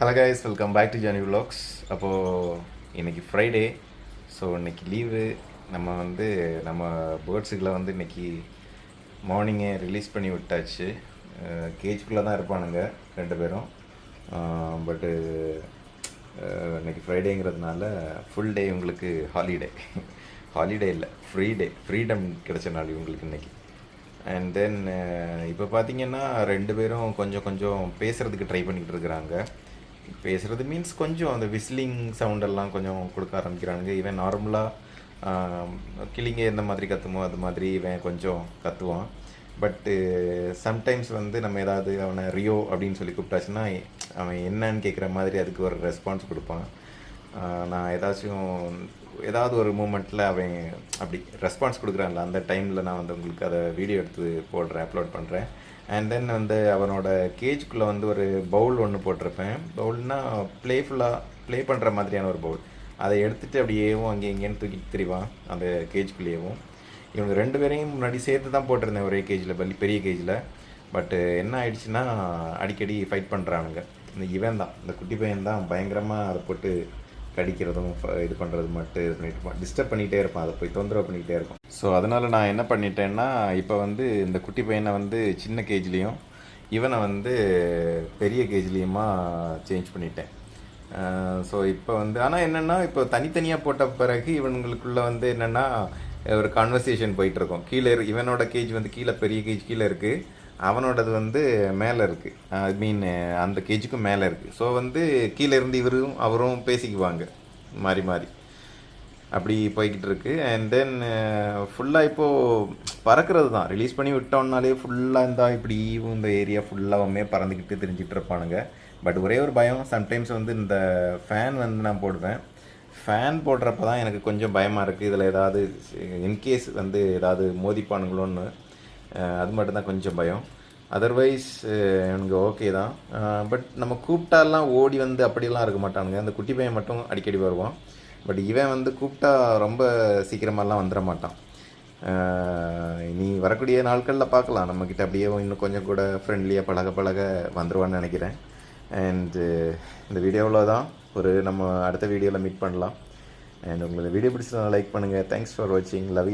Hello guys welcome back to Johnny vlogs அப்போது இன்னைக்கு Friday so இன்னைக்கு லீவு நம்ம வந்து நம்ம பேர்ட்ஸுகளை வந்து இன்னைக்கு மார்னிங்கே ரிலீஸ் பண்ணி விட்டாச்சு. கேஜ்குள்ளே தான் இருப்பானுங்க ரெண்டு பேரும். பட்டு இன்றைக்கி ஃப்ரைடேங்கிறதுனால ஃபுல் டே உங்களுக்கு ஹாலிடே ஹாலிடே இல்லை ஃப்ரீ டே ஃப்ரீடம் கிடைச்ச நாள் இவங்களுக்கு இன்னைக்கு. அண்ட் தென் இப்போ பார்த்தீங்கன்னா ரெண்டு பேரும் கொஞ்சம் கொஞ்சம் பேசுகிறதுக்கு ட்ரை பண்ணிக்கிட்டு இருக்கிறாங்க. பேசுகிறது மீன்ஸ் கொஞ்சம் அந்த விஸ்லிங் சவுண்டெல்லாம் கொஞ்சம் கொடுக்க ஆரம்பிக்கிறானுங்க. இவன் நார்மலாக கிளிங்க எந்த மாதிரி கத்துமோ அது மாதிரி இவன் கொஞ்சம் கத்துவான். பட்டு சம்டைம்ஸ் வந்து நம்ம ஏதாவது அவனை ரியோ அப்படின்னு சொல்லி கூப்பிட்டாச்சுன்னா அவன் என்னன்னு கேட்குற மாதிரி அதுக்கு ஒரு ரெஸ்பான்ஸ் கொடுப்பான். நான் ஏதாச்சும் ஏதாவது ஒரு மூமெண்ட்டில் அவன் அப்படி ரெஸ்பான்ஸ் கொடுக்குறான்ல அந்த டைமில் நான் வந்து உங்களுக்கு அதை வீடியோ எடுத்து போடுறேன் அப்லோட் பண்ணுறேன் அண்ட் தென் வந்து அவனோட கேஜுக்குள்ளே வந்து ஒரு பவுல் ஒன்று போட்டிருப்பேன். பவுல்னா ப்ளேஃபுல்லாக ப்ளே பண்ணுற மாதிரியான ஒரு பவுல் அதை எடுத்துகிட்டு அப்படியேவும் அங்கே இங்கேன்னு தூக்கிட்டு திரிவான் அந்த கேஜுக்குள்ளேயேவும் இவங்க ரெண்டு பேரையும் முன்னாடி சேர்த்து தான் போட்டிருந்தேன் ஒரே கேஜில் பெரிய கேஜில் பட்டு என்ன ஆயிடுச்சுன்னா அடிக்கடி ஃபைட் பண்ணுறானுங்க இந்த இவன் தான் இந்த குட்டி பையன் தான் பயங்கரமாக அதை போட்டு கடிக்கிறதும் ஃப- இது பண்ணுறது மட்டும் இது பண்ணிட்டு இருப்பான் டிஸ்டர்ப் பண்ணிகிட்டே இருப்பான் அதை போய் தொந்தரவு பண்ணிக்கிட்டே இருக்கும் ஸோ அதனால் நான் என்ன பண்ணிட்டேன்னா இப்போ வந்து இந்த குட்டி பையனை வந்து சின்ன கேஜ்லேயும் இவனை வந்து பெரிய கேஜ்லேயுமா சேஞ்ச் பண்ணிட்டேன். ஸோ இப்போ வந்து ஆனால் என்னென்னா இப்போ தனித்தனியாக போட்ட பிறகு இவனுங்களுக்குள்ள வந்து என்னென்னா ஒரு கான்வர்சேஷன் போயிட்டுருக்கோம் கீழே இரு- இவனோட கேஜ் வந்து கீழே பெரிய கேஜ் கீழே இருக்குது அவனோடது வந்து மேலே இருக்குது ஐ மீன் அந்த கேஜுக்கும் மேலே இருக்குது ஸோ வந்து கீழே இருந்து இவரும் அவரும் பேசிக்குவாங்க. மாறி மாறி. அப்படி போய்கிட்டு இருக்கு. அண்ட் தென் ஃபுல்லாக இப்போது பறக்கிறது தான். ரிலீஸ் பண்ணி விட்டோம்னாலே ஃபுல்லாக இருந்தால் இப்படி இந்த ஏரியா ஃபுல்லாகவுமே பறந்துக்கிட்டு தெரிஞ்சுக்கிட்டு இருப்பானுங்க. பட் ஒரே ஒரு பயம். சம்டைம்ஸ் வந்து இந்த ஃபேன் வந்து நான் போடுவேன். ஃபேன் போடுறப்ப தான் எனக்கு கொஞ்சம் பயமாக இருக்குது இதில் ஏதாவது இன்கேஸ் வந்து ஏதாவது மோதிப்பானுங்களோன்னு. அது மட்டும்தான் கொஞ்சம் பயம். அதர்வைஸ் எனக்கு ஓகே தான். பட் நம்ம கூப்பிட்டாலாம் ஓடி வந்து அப்படியெல்லாம் இருக்க மாட்டானுங்க. அந்த குட்டி பையன் மட்டும் அடிக்கடி வருவான். பட் இவன் வந்து கூப்பிட்டா ரொம்ப சீக்கிரமாலாம் வந்துட மாட்டான். நீ இனி வரக்கூடிய நாட்களில் பார்க்கலாம். நம்மக்கிட்ட அப்படியே இன்னும் கொஞ்சம் கூட ஃப்ரெண்ட்லியாக பழக பழக வந்துடுவான்னு நினைக்கிறேன். அண்டு இந்த வீடியோவில் தான் ஒரு நம்ம அடுத்த வீடியோவில் மீட் பண்ணலாம். அண்ட் உங்களுக்கு வீடியோ பிடிச்சா லைக் பண்ணுங்கள் தேங்க்ஸ் ஃபார் வாட்சிங் லவ்